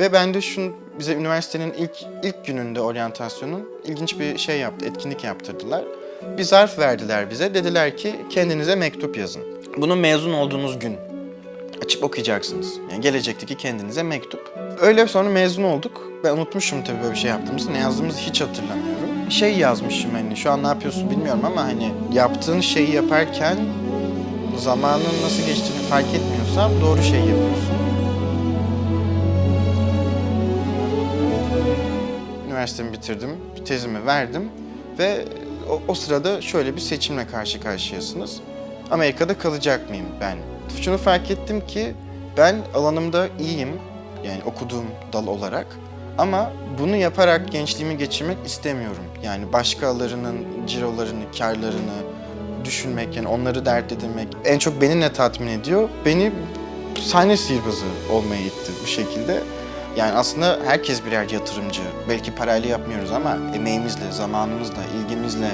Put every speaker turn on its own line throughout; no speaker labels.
Ve ben de şunu bize üniversitenin ilk ilk gününde oryantasyonun ilginç bir şey yaptı, etkinlik yaptırdılar. Bir zarf verdiler bize. Dediler ki kendinize mektup yazın. Bunu mezun olduğunuz gün açıp okuyacaksınız. Yani gelecekteki kendinize mektup. Öyle sonra mezun olduk. Ben unutmuşum tabii böyle bir şey yaptığımızı. Ne yazdığımızı hiç hatırlamıyorum. Şey yazmışım hani şu an ne yapıyorsun bilmiyorum ama hani yaptığın şeyi yaparken zamanın nasıl geçtiğini fark etmiyorsam doğru şey yapıyorsun. Üniversitemi bitirdim, tezimi verdim ve o, o sırada şöyle bir seçimle karşı karşıyasınız. Amerika'da kalacak mıyım ben? Şunu fark ettim ki ben alanımda iyiyim, yani okuduğum dal olarak. Ama bunu yaparak gençliğimi geçirmek istemiyorum. Yani başkalarının cirolarını, karlarını düşünmek, yani onları dert edinmek en çok beni ne tatmin ediyor? Beni sahne sihirbazı olmaya itti bu şekilde. Yani aslında herkes birer yatırımcı. Belki parayla yapmıyoruz ama emeğimizle, zamanımızla, ilgimizle.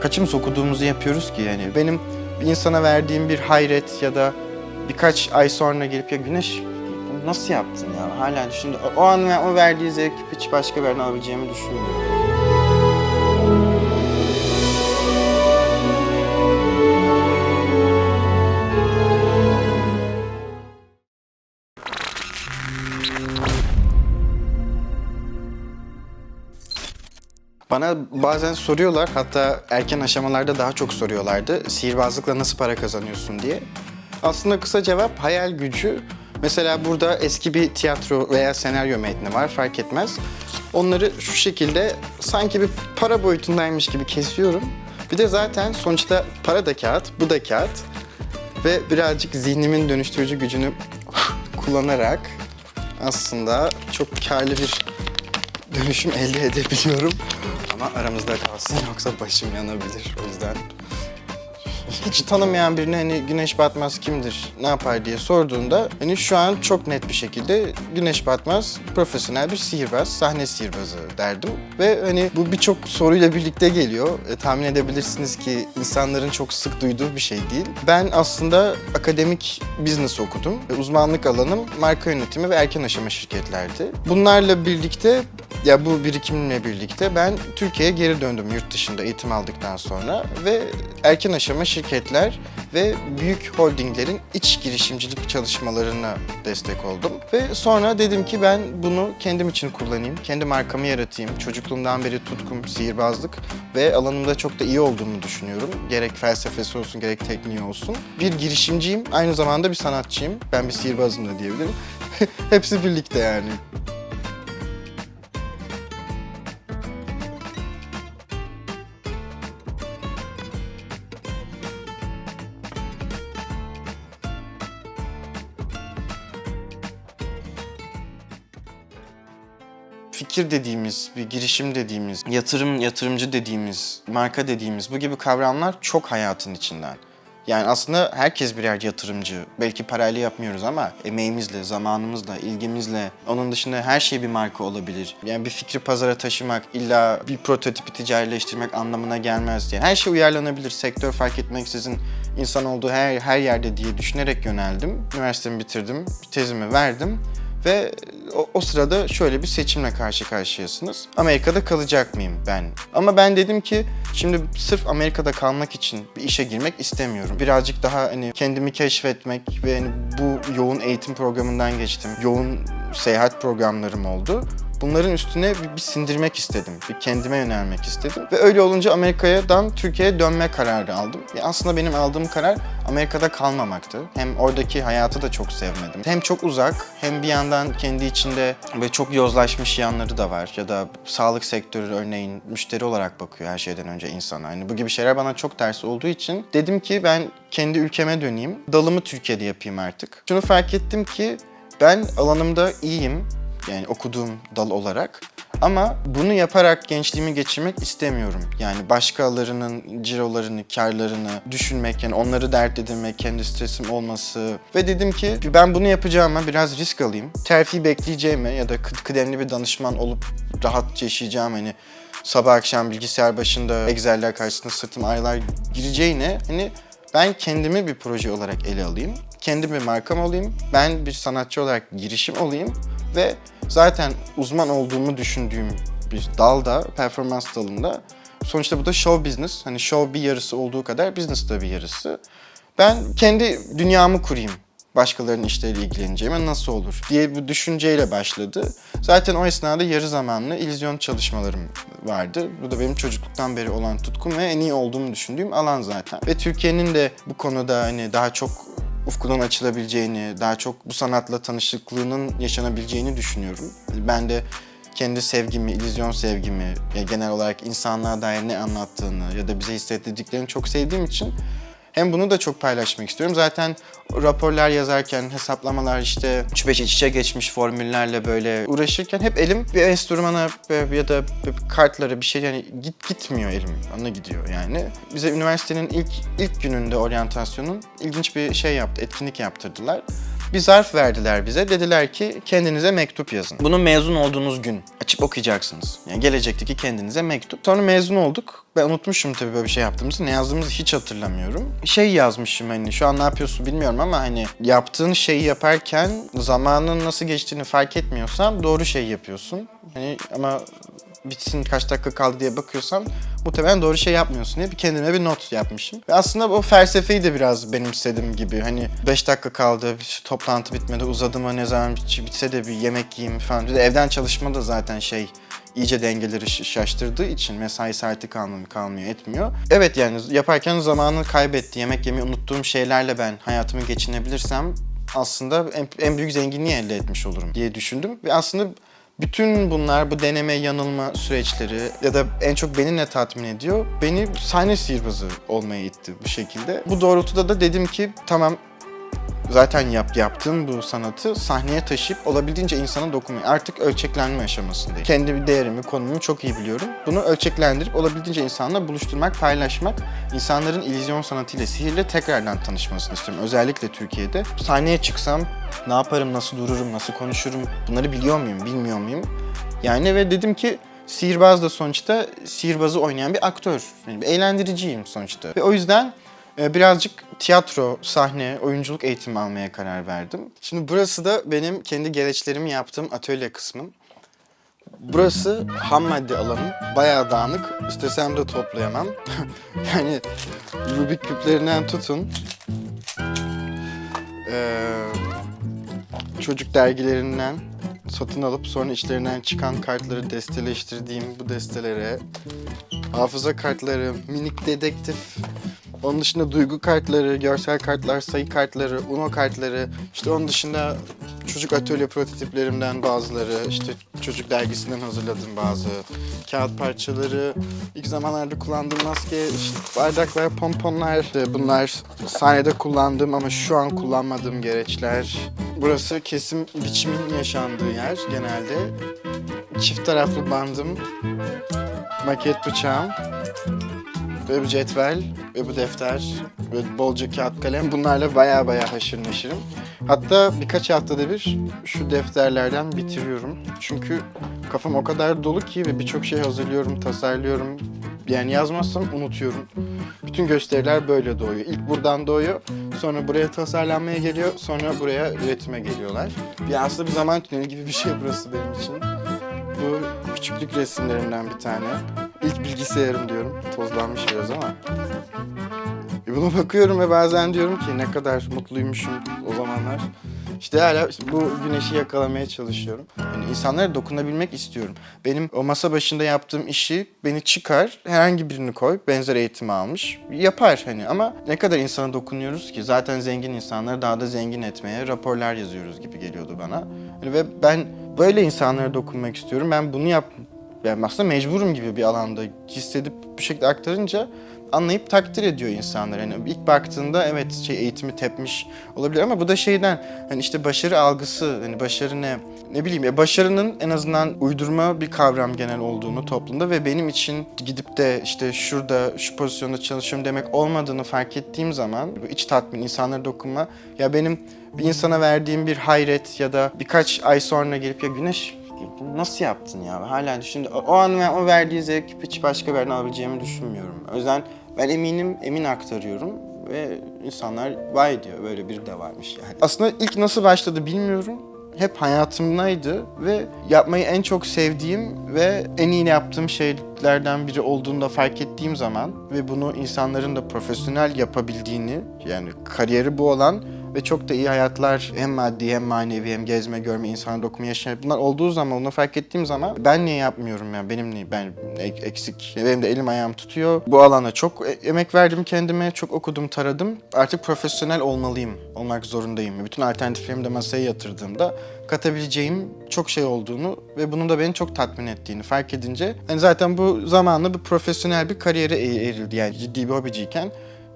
Kaçımız okuduğumuzu yapıyoruz ki yani. Benim bir insana verdiğim bir hayret ya da birkaç ay sonra gelip ya Güneş nasıl yaptın ya? Hala şimdi o an o verdiği zevk hiç başka bir yerden alabileceğimi düşünmüyorum. Bana bazen soruyorlar, hatta erken aşamalarda daha çok soruyorlardı. Sihirbazlıkla nasıl para kazanıyorsun diye. Aslında kısa cevap hayal gücü. Mesela burada eski bir tiyatro veya senaryo metni var, fark etmez. Onları şu şekilde sanki bir para boyutundaymış gibi kesiyorum. Bir de zaten sonuçta para da kağıt, bu da kağıt. Ve birazcık zihnimin dönüştürücü gücünü kullanarak aslında çok karlı bir dönüşüm elde edebiliyorum. Ama aramızda kalsın yoksa başım yanabilir. O yüzden hiç tanımayan birine hani Güneş Batmaz kimdir, ne yapar diye sorduğunda hani şu an çok net bir şekilde Güneş Batmaz profesyonel bir sihirbaz, sahne sihirbazı derdim. Ve hani bu birçok soruyla birlikte geliyor. E, tahmin edebilirsiniz ki insanların çok sık duyduğu bir şey değil. Ben aslında akademik business okudum. E, Uzmanlık alanım marka yönetimi ve erken aşama şirketlerdi. Bunlarla birlikte ya bu birikimimle birlikte ben Türkiye'ye geri döndüm yurt dışında eğitim aldıktan sonra ve erken aşama şirketler ve büyük holdinglerin iç girişimcilik çalışmalarına destek oldum. Ve sonra dedim ki ben bunu kendim için kullanayım, kendi markamı yaratayım. Çocukluğumdan beri tutkum sihirbazlık ve alanımda çok da iyi olduğumu düşünüyorum. Gerek felsefesi olsun gerek tekniği olsun. Bir girişimciyim, aynı zamanda bir sanatçıyım. Ben bir sihirbazım da diyebilirim. Hepsi birlikte yani. Fikir dediğimiz, bir girişim dediğimiz, yatırım, yatırımcı dediğimiz, marka dediğimiz bu gibi kavramlar çok hayatın içinden. Yani aslında herkes birer yatırımcı. Belki parayla yapmıyoruz ama emeğimizle, zamanımızla, ilgimizle. Onun dışında her şey bir marka olabilir. Yani bir fikri pazara taşımak, illa bir prototipi ticarileştirmek anlamına gelmez diye. Her şey uyarlanabilir. Sektör fark etmeksizin insan olduğu her, her yerde diye düşünerek yöneldim. Üniversitemi bitirdim, tezimi verdim. Ve o, o sırada şöyle bir seçimle karşı karşıyasınız. Amerika'da kalacak mıyım ben? Ama ben dedim ki şimdi sırf Amerika'da kalmak için bir işe girmek istemiyorum. Birazcık daha hani kendimi keşfetmek ve hani bu yoğun eğitim programından geçtim. Yoğun seyahat programlarım oldu. Bunların üstüne bir, bir sindirmek istedim. Bir kendime yönelmek istedim. Ve öyle olunca Amerika'dan Türkiye'ye dönme kararı aldım. Ve aslında benim aldığım karar Amerika'da kalmamaktı. Hem oradaki hayatı da çok sevmedim. Hem çok uzak hem bir yandan kendi içinde ve çok yozlaşmış yanları da var. Ya da sağlık sektörü örneğin müşteri olarak bakıyor her şeyden önce insana. Hani bu gibi şeyler bana çok ters olduğu için dedim ki ben kendi ülkeme döneyim. Dalımı Türkiye'de yapayım artık. Şunu fark ettim ki ben alanımda iyiyim. Yani okuduğum dal olarak. Ama bunu yaparak gençliğimi geçirmek istemiyorum. Yani başkalarının cirolarını, karlarını düşünmek, yani onları dert edinmek, kendi stresim olması. Ve dedim ki ben bunu yapacağıma biraz risk alayım. Terfi bekleyeceğime ya da kı- kıdemli bir danışman olup rahatça yaşayacağım hani sabah akşam bilgisayar başında Excel'ler karşısında sırtım ağrılar gireceğine hani ben kendimi bir proje olarak ele alayım kendi bir markam olayım. Ben bir sanatçı olarak girişim olayım ve zaten uzman olduğumu düşündüğüm bir dalda, performans dalında sonuçta bu da show business. Hani show bir yarısı olduğu kadar business da bir yarısı. Ben kendi dünyamı kurayım. Başkalarının işleriyle ilgileneceğime nasıl olur diye bu düşünceyle başladı. Zaten o esnada yarı zamanlı illüzyon çalışmalarım vardı. Bu da benim çocukluktan beri olan tutkum ve en iyi olduğumu düşündüğüm alan zaten. Ve Türkiye'nin de bu konuda hani daha çok ufkunun açılabileceğini, daha çok bu sanatla tanışıklığının yaşanabileceğini düşünüyorum. Ben de kendi sevgimi, illüzyon sevgimi, genel olarak insanlığa dair ne anlattığını ya da bize hissettirdiklerini çok sevdiğim için hem bunu da çok paylaşmak istiyorum. Zaten raporlar yazarken, hesaplamalar işte 3-5 iç içe geçmiş formüllerle böyle uğraşırken hep elim bir enstrümana ya da bir kartlara bir şey yani git gitmiyor elim. Ona gidiyor yani. Bize üniversitenin ilk ilk gününde oryantasyonun ilginç bir şey yaptı, etkinlik yaptırdılar. Bir zarf verdiler bize. Dediler ki kendinize mektup yazın. Bunu mezun olduğunuz gün açıp okuyacaksınız. Yani gelecekteki kendinize mektup. Sonra mezun olduk. Ben unutmuşum tabii böyle bir şey yaptığımızı. Ne yazdığımızı hiç hatırlamıyorum. Şey yazmışım hani şu an ne yapıyorsun bilmiyorum ama hani yaptığın şeyi yaparken zamanın nasıl geçtiğini fark etmiyorsan doğru şey yapıyorsun. Hani ama bitsin kaç dakika kaldı diye bakıyorsan muhtemelen doğru şey yapmıyorsun diye bir kendime bir not yapmışım. Ve aslında o felsefeyi de biraz benimsedim gibi. Hani 5 dakika kaldı, toplantı bitmedi, uzadı mı ne zaman bit- bitse de bir yemek yiyeyim falan. Bir de evden çalışma da zaten şey iyice dengeleri şaştırdığı için mesai saati kalmıyor, kalmıyor, etmiyor. Evet yani yaparken zamanı kaybetti. Yemek yemeyi unuttuğum şeylerle ben hayatımı geçinebilirsem aslında en, en büyük zenginliği elde etmiş olurum diye düşündüm. Ve aslında bütün bunlar, bu deneme yanılma süreçleri ya da en çok beni ne tatmin ediyor? Beni sahne sihirbazı olmaya itti bu şekilde. Bu doğrultuda da dedim ki tamam zaten yap, yaptığım bu sanatı sahneye taşıyıp olabildiğince insana dokunmayı. Artık ölçeklenme aşamasındayım. Kendi değerimi, konumumu çok iyi biliyorum. Bunu ölçeklendirip olabildiğince insanla buluşturmak, paylaşmak, insanların illüzyon sanatıyla, sihirle tekrardan tanışmasını istiyorum. Özellikle Türkiye'de. Sahneye çıksam ne yaparım, nasıl dururum, nasıl konuşurum bunları biliyor muyum, bilmiyor muyum? Yani ve dedim ki sihirbaz da sonuçta sihirbazı oynayan bir aktör. Yani bir eğlendiriciyim sonuçta. Ve o yüzden birazcık tiyatro, sahne, oyunculuk eğitimi almaya karar verdim. Şimdi burası da benim kendi gereçlerimi yaptığım atölye kısmım. Burası ham madde alanım. Bayağı dağınık. İstesem de toplayamam. yani Rubik küplerinden tutun. Ee, çocuk dergilerinden satın alıp sonra içlerinden çıkan kartları desteleştirdiğim bu destelere hafıza kartları, minik dedektif, onun dışında duygu kartları, görsel kartlar, sayı kartları, Uno kartları, işte onun dışında çocuk atölye prototiplerimden bazıları, işte çocuk dergisinden hazırladığım bazı kağıt parçaları, ilk zamanlarda kullandığım maske, işte bardaklar, pomponlar, işte bunlar sahnede kullandığım ama şu an kullanmadığım gereçler. Burası kesim biçimin yaşandığı yer genelde. Çift taraflı bandım, maket bıçağım, ve bu cetvel ve bu defter ve bolca kağıt kalem bunlarla baya baya haşır neşirim. Hatta birkaç haftada bir şu defterlerden bitiriyorum. Çünkü kafam o kadar dolu ki ve birçok şey hazırlıyorum, tasarlıyorum. Yani yazmazsam unutuyorum. Bütün gösteriler böyle doğuyor. İlk buradan doğuyor, sonra buraya tasarlanmaya geliyor, sonra buraya üretime geliyorlar. Bir aslında bir zaman tüneli gibi bir şey burası benim için. Bu küçüklük resimlerimden bir tane. İlk bilgisayarım diyorum. Tozlanmış biraz ama. E buna bakıyorum ve bazen diyorum ki ne kadar mutluymuşum o zamanlar. İşte hala bu güneşi yakalamaya çalışıyorum. Yani insanlara dokunabilmek istiyorum. Benim o masa başında yaptığım işi beni çıkar, herhangi birini koy, benzer eğitimi almış, yapar hani. Ama ne kadar insana dokunuyoruz ki? Zaten zengin insanları daha da zengin etmeye raporlar yazıyoruz gibi geliyordu bana. Yani ve ben böyle insanlara dokunmak istiyorum. Ben bunu yap, yani aslında mecburum gibi bir alanda hissedip bu şekilde aktarınca anlayıp takdir ediyor insanlar. Hani ilk baktığında evet şey eğitimi tepmiş olabilir ama bu da şeyden hani işte başarı algısı hani başarı ne ne bileyim ya başarının en azından uydurma bir kavram genel olduğunu toplumda ve benim için gidip de işte şurada şu pozisyonda çalışıyorum demek olmadığını fark ettiğim zaman bu iç tatmin insanlara dokunma ya benim bir insana verdiğim bir hayret ya da birkaç ay sonra gelip ya güneş nasıl yaptın ya? Hala şimdi o an ben o verdiği zevk hiç başka bir alabileceğimi düşünmüyorum. O yüzden ben eminim, emin aktarıyorum ve insanlar vay diyor böyle biri de varmış yani. Aslında ilk nasıl başladı bilmiyorum. Hep hayatımdaydı ve yapmayı en çok sevdiğim ve en iyi yaptığım şeylerden biri olduğunu da fark ettiğim zaman ve bunu insanların da profesyonel yapabildiğini yani kariyeri bu olan ve çok da iyi hayatlar hem maddi hem manevi hem gezme görme insana dokunma yaşayan bunlar olduğu zaman onu fark ettiğim zaman ben niye yapmıyorum yani benim niye? Ben ek- eksik. Benim de elim ayağım tutuyor. Bu alana çok e- emek verdim kendime çok okudum taradım. Artık profesyonel olmalıyım olmak zorundayım. Bütün alternatiflerimi de masaya yatırdığımda katabileceğim çok şey olduğunu ve bunun da beni çok tatmin ettiğini fark edince hani zaten bu zamanla bir profesyonel bir kariyere e- evrildi yani ciddi bir hobiciyken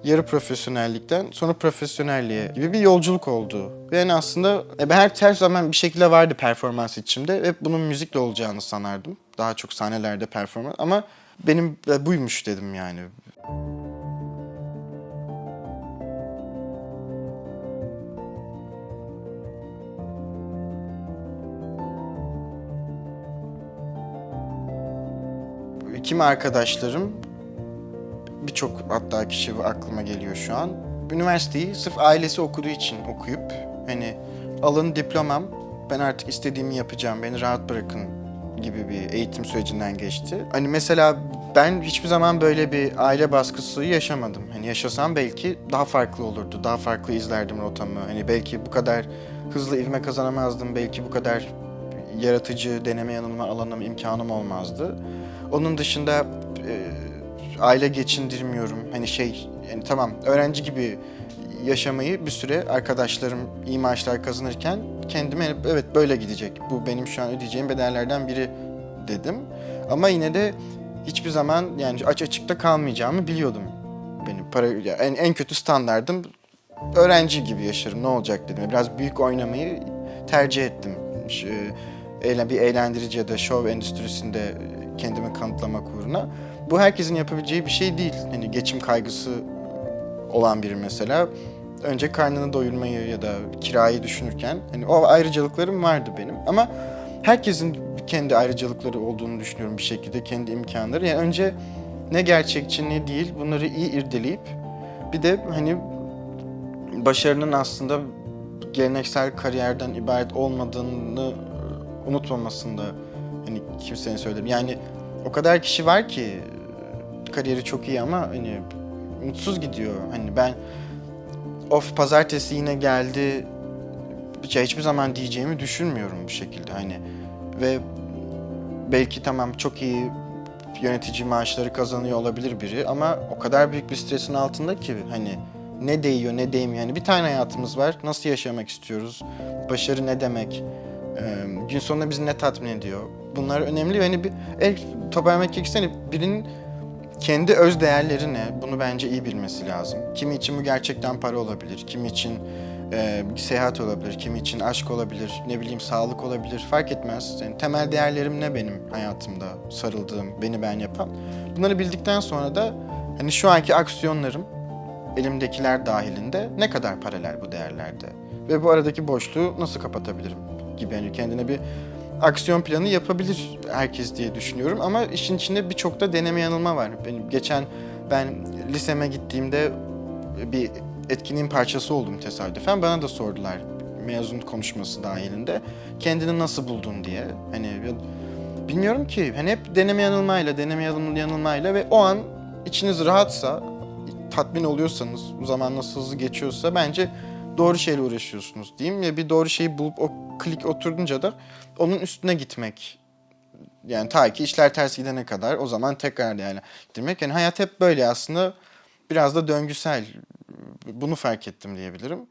yarı profesyonellikten sonra profesyonelliğe gibi bir yolculuk oldu. Ve yani aslında e, her, her zaman bir şekilde vardı performans içimde ve bunun müzikle olacağını sanardım. Daha çok sahnelerde performans ama benim e, buymuş dedim yani. Kimi arkadaşlarım birçok hatta kişi aklıma geliyor şu an. Üniversiteyi sırf ailesi okuduğu için okuyup hani alın diplomam ben artık istediğimi yapacağım beni rahat bırakın gibi bir eğitim sürecinden geçti. Hani mesela ben hiçbir zaman böyle bir aile baskısı yaşamadım. Hani yaşasam belki daha farklı olurdu. Daha farklı izlerdim rotamı. Hani belki bu kadar hızlı ivme kazanamazdım. Belki bu kadar yaratıcı deneme yanılma alanım, imkanım olmazdı. Onun dışında e, aile geçindirmiyorum. Hani şey, yani tamam öğrenci gibi yaşamayı bir süre arkadaşlarım iyi maaşlar kazanırken kendime evet böyle gidecek. Bu benim şu an ödeyeceğim bedellerden biri dedim. Ama yine de hiçbir zaman yani aç açıkta kalmayacağımı biliyordum. Benim para en, en kötü standardım öğrenci gibi yaşarım ne olacak dedim. Biraz büyük oynamayı tercih ettim. Şu, eğlen- bir eğlendirici ya da şov endüstrisinde kendimi kanıtlamak uğruna. Bu herkesin yapabileceği bir şey değil. Hani geçim kaygısı olan biri mesela önce karnını doyurmayı ya da kirayı düşünürken hani o ayrıcalıklarım vardı benim ama herkesin kendi ayrıcalıkları olduğunu düşünüyorum bir şekilde kendi imkanları. Yani önce ne gerçekçi ne değil bunları iyi irdeleyip bir de hani başarının aslında geleneksel kariyerden ibaret olmadığını unutmamasında hani kimsenin söyledim. Yani o kadar kişi var ki kariyeri çok iyi ama hani mutsuz gidiyor. Hani ben of pazartesi yine geldi hiç- hiçbir zaman diyeceğimi düşünmüyorum bu şekilde hani ve belki tamam çok iyi yönetici maaşları kazanıyor olabilir biri ama o kadar büyük bir stresin altında ki hani ne değiyor ne değmiyor. Yani bir tane hayatımız var. Nasıl yaşamak istiyoruz? Başarı ne demek? Ee, gün sonunda bizi ne tatmin ediyor? Bunlar önemli. Yani bir toparlamak gerekirse hani birinin kendi öz değerleri ne? Bunu bence iyi bilmesi lazım. Kimi için bu gerçekten para olabilir. Kimi için e, seyahat olabilir. Kimi için aşk olabilir. Ne bileyim sağlık olabilir. Fark etmez. Yani temel değerlerim ne benim hayatımda sarıldığım, beni ben yapan. Bunları bildikten sonra da hani şu anki aksiyonlarım elimdekiler dahilinde ne kadar paralel bu değerlerde ve bu aradaki boşluğu nasıl kapatabilirim gibi yani kendine bir aksiyon planı yapabilir herkes diye düşünüyorum ama işin içinde birçok da deneme yanılma var. Benim geçen ben liseme gittiğimde bir etkinliğin parçası oldum tesadüfen. Bana da sordular mezun konuşması dahilinde kendini nasıl buldun diye. Hani bilmiyorum ki hani hep deneme yanılmayla, deneme yanıl- yanılmayla ve o an içiniz rahatsa tatmin oluyorsanız, zaman nasıl hızlı geçiyorsa bence doğru şeyle uğraşıyorsunuz diyeyim. Ya bir doğru şeyi bulup o klik oturunca da onun üstüne gitmek. Yani ta ki işler ters gidene kadar o zaman tekrar yani demek. Yani hayat hep böyle aslında biraz da döngüsel. Bunu fark ettim diyebilirim.